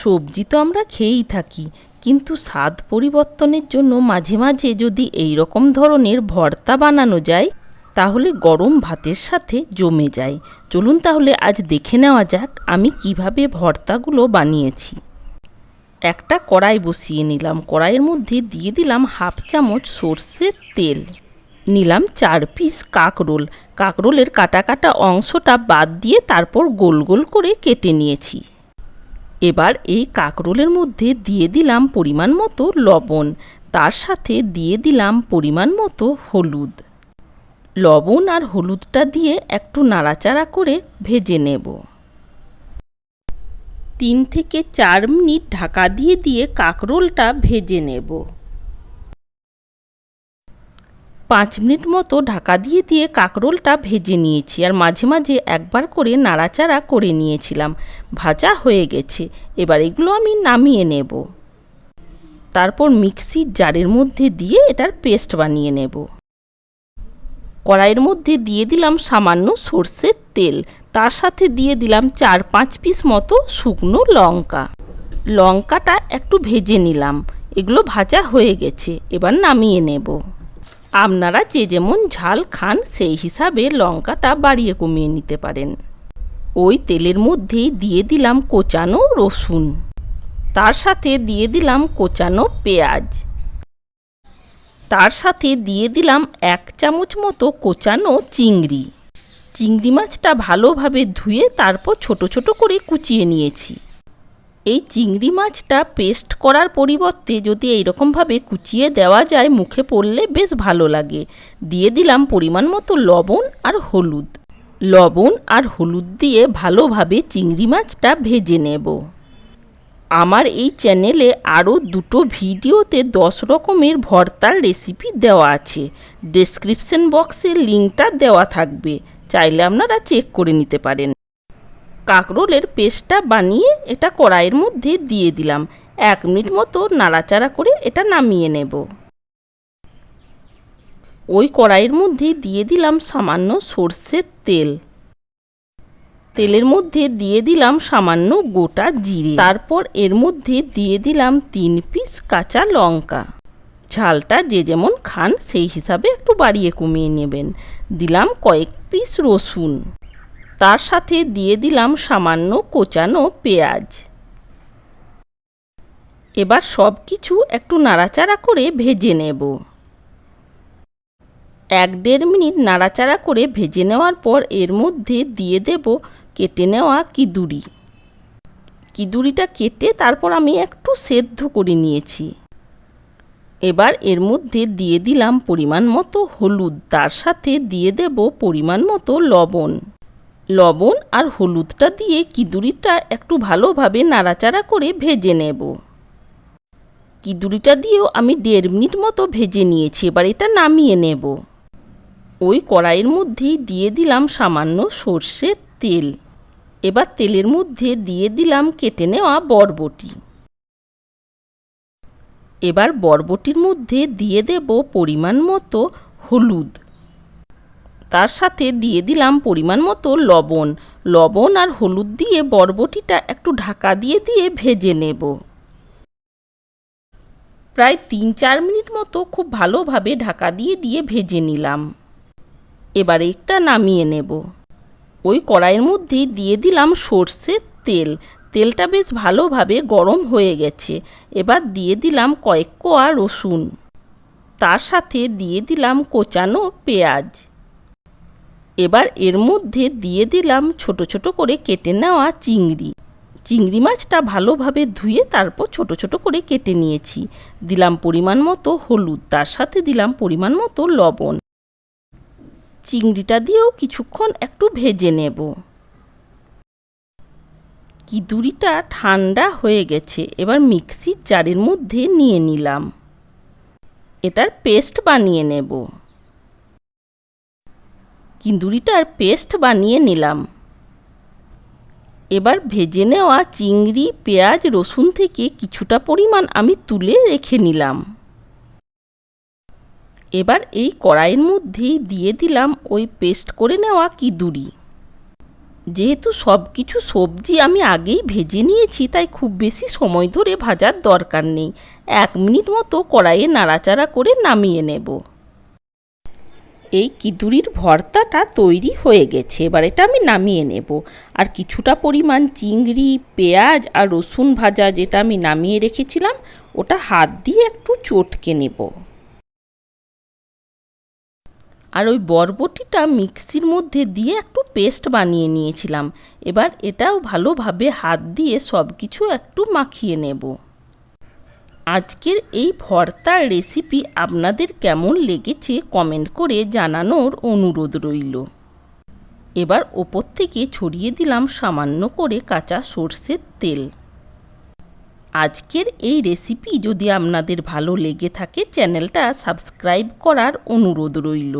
সবজি তো আমরা খেয়েই থাকি, কিন্তু স্বাদ পরিবর্তনের জন্য মাঝে মাঝে যদি এই রকম ধরনের ভর্তা বানানো যায়, তাহলে গরম ভাতের সাথে জমে যায়। চলুন তাহলে আজ দেখে নেওয়া যাক আমি কীভাবে ভর্তাগুলো বানিয়েছি। একটা কড়াই বসিয়ে নিলাম। কড়াইয়ের মধ্যে দিয়ে দিলাম হাফ চামচ সর্ষের তেল। নিলাম চার পিস কাকরোল। কাকরোলের কাটা কাটা অংশটা বাদ দিয়ে তারপর গোল গোল করে কেটে নিয়েছি। এবার এই কাকরোলের মধ্যে দিয়ে দিলাম পরিমাণ মতো লবণ। তার সাথে দিয়ে দিলাম পরিমাণ মতো হলুদ। লবণ আর হলুদটা দিয়ে একটু নাড়াচাড়া করে ভেজে নেব। তিন থেকে চার মিনিট ঢাকা দিয়ে দিয়ে কাকরোলটা ভেজে নেব। পাঁচ মিনিট মতো ঢাকা দিয়ে দিয়ে কাকরোলটা ভেজে নিয়েছি আর মাঝে মাঝে একবার করে নাড়াচাড়া করে নিয়েছিলাম। ভাজা হয়ে গেছে। এবার এগুলো আমি নামিয়ে নেব। তারপর মিক্সির জারের মধ্যে দিয়ে এটার পেস্ট বানিয়ে নেব। কড়াইয়ের মধ্যে দিয়ে দিলাম সামান্য সর্ষের তেল। তার সাথে দিয়ে দিলাম চার পাঁচ পিস মতো শুকনো লঙ্কা। লঙ্কাটা একটু ভেজে নিলাম। এগুলো ভাজা হয়ে গেছে। এবার নামিয়ে নেব। আপনারা যে যেমন ঝাল খান, সেই হিসাবে লঙ্কাটা বাড়িয়ে কমিয়ে নিতে পারেন। ওই তেলের মধ্যেই দিয়ে দিলাম কোচানো রসুন। তার সাথে দিয়ে দিলাম কোচানো পেঁয়াজ। তার সাথে দিয়ে দিলাম এক চামচ মতো কোচানো চিংড়ি। চিংড়ি মাছটা ভালোভাবে ধুয়ে তারপর ছোট ছোট করে কুচিয়ে নিয়েছি। এই চিংড়ি মাছটা পেস্ট করার পরিবর্তে যদি এইরকমভাবে কুচিয়ে দেওয়া যায়, মুখে পড়লে বেশ ভালো লাগে। দিয়ে দিলাম পরিমাণ মতো লবণ আর হলুদ। লবণ আর হলুদ দিয়ে ভালোভাবে চিংড়ি মাছটা ভেজে নেব। আমার এই চ্যানেলে আরও দুটো ভিডিওতে দশ রকমের ভর্তার রেসিপি দেওয়া আছে। ডেসক্রিপশন বক্সে লিঙ্কটা দেওয়া থাকবে। চাইলে আপনারা চেক করে নিতে পারেন। কাঁকরোলের পেস্টটা বানিয়ে এটা কড়াইয়ের মধ্যে দিয়ে দিলাম। এক মিনিট মতো নাড়াচাড়া করে এটা নামিয়ে নেব। ওই কড়াইয়ের মধ্যে দিয়ে দিলাম সামান্য সর্ষের তেল। তেলের মধ্যে দিয়ে দিলাম সামান্য গোটা জিরে। তারপর এর মধ্যে দিয়ে দিলাম তিন পিস কাঁচা লঙ্কা। ঝালটা যে যেমন খান সেই হিসাবে একটু বাড়িয়ে কমিয়ে নেবেন। দিলাম কয়েক পিস রসুন। তার সাথে দিয়ে দিলাম সামান্য কোচানো পেঁয়াজ। এবার সব কিছু একটু নাড়াচাড়া করে ভেজে নেব। এক দেড় মিনিট নাড়াচাড়া করে ভেজে নেওয়ার পর এর মধ্যে দিয়ে দেব কেটে নেওয়া কিদুরি। কিদুরিটা কেটে তারপর আমি একটু সেদ্ধ করে নিয়েছি। এবার এর মধ্যে দিয়ে দিলাম পরিমাণ মতো হলুদ। তার সাথে দিয়ে দেব পরিমাণ মতো লবণ। লবণ আর হলুদটা দিয়ে কিদুরিটা একটু ভালোভাবে নাড়াচাড়া করে ভেজে নেব। কিদুরিটা দিয়েও আমি দেড় মিনিট মতো ভেজে নিয়েছি, এবার এটা নামিয়ে নেব। ওই কড়াইয়ের মধ্যেই দিয়ে দিলাম সামান্য সর্ষের তেল। এবার তেলের মধ্যে দিয়ে দিলাম কেটে নেওয়া বরবটি। এবার বরবটির মধ্যে দিয়ে দেব পরিমাণ মতো হলুদ। তার সাথে দিয়ে দিলাম পরিমাণ মতো লবণ। লবণ আর হলুদ দিয়ে বরবটিটা একটু ঢাকা দিয়ে দিয়ে ভেজে নেব। প্রায় তিন চার মিনিট মতো খুব ভালোভাবে ঢাকা দিয়ে দিয়ে ভেজে নিলাম। এবার একটা নামিয়ে নেব। ওই কড়াইয়ের মধ্যেই দিয়ে দিলাম সর্ষের তেল। তেলটা বেশ ভালোভাবে গরম হয়ে গেছে। এবার দিয়ে দিলাম কয়েক কোয়া রসুন। তার সাথে দিয়ে দিলাম কোচানো পেঁয়াজ। এবার এর মধ্যে দিয়ে দিলাম ছোট ছোট করে কেটে নেওয়া চিংড়ি। চিংড়ি মাছটা ভালোভাবে ধুয়ে তারপর ছোট ছোট করে কেটে নিয়েছি। দিলাম পরিমাণ মতো হলুদ, তার সাথে দিলাম পরিমাণ মতো লবণ। চিংড়িটা দিয়েও কিছুক্ষণ একটু ভেজে নেব। কিদুরিটা ঠান্ডা হয়ে গেছে, এবার মিক্সির জারের মধ্যে নিয়ে নিলাম। এটার পেস্ট বানিয়ে নেব। কিন্দুরিটার পেস্ট বানিয়ে নিলাম। এবার ভেজে নেওয়া চিংড়ি, পেঁয়াজ, রসুন থেকে কিছুটা পরিমাণ আমি তুলে রেখে নিলাম। এবার এই কড়াইয়ের মধ্যেই দিয়ে দিলাম ওই পেস্ট করে নেওয়া কিদুরি। যেহেতু সব কিছু সবজি আমি আগেই ভেজে নিয়েছি, তাই খুব বেশি সময় ধরে ভাজার দরকার নেই। এক মিনিট মতো কড়াইয়ে নাড়াচাড়া করে নামিয়ে নেব। এই কিদুরির ভর্তাটা তৈরি হয়ে গেছে। এবার এটা আমি নামিয়ে নেব। আর কিছুটা পরিমাণ চিংড়ি, পেঁয়াজ আর রসুন ভাজা যেটা আমি নামিয়ে রেখেছিলাম, ওটা হাত দিয়ে একটু চটকে নেব। আর ওই বরবটিটা মিক্সির মধ্যে দিয়ে একটু পেস্ট বানিয়ে নিয়েছিলাম। এবার এটাও ভালোভাবে হাত দিয়ে সব কিছু একটু মাখিয়ে নেব। আজকের এই ভর্তার রেসিপি আপনাদের কেমন লেগেছে কমেন্ট করে জানানোর অনুরোধ রইল। এবার ওপর থেকে ছড়িয়ে দিলাম সামান্য করে কাঁচা সর্ষের তেল। আজকের এই রেসিপি যদি আপনাদের ভালো লেগে থাকে চ্যানেলটা সাবস্ক্রাইব করার অনুরোধ রইল।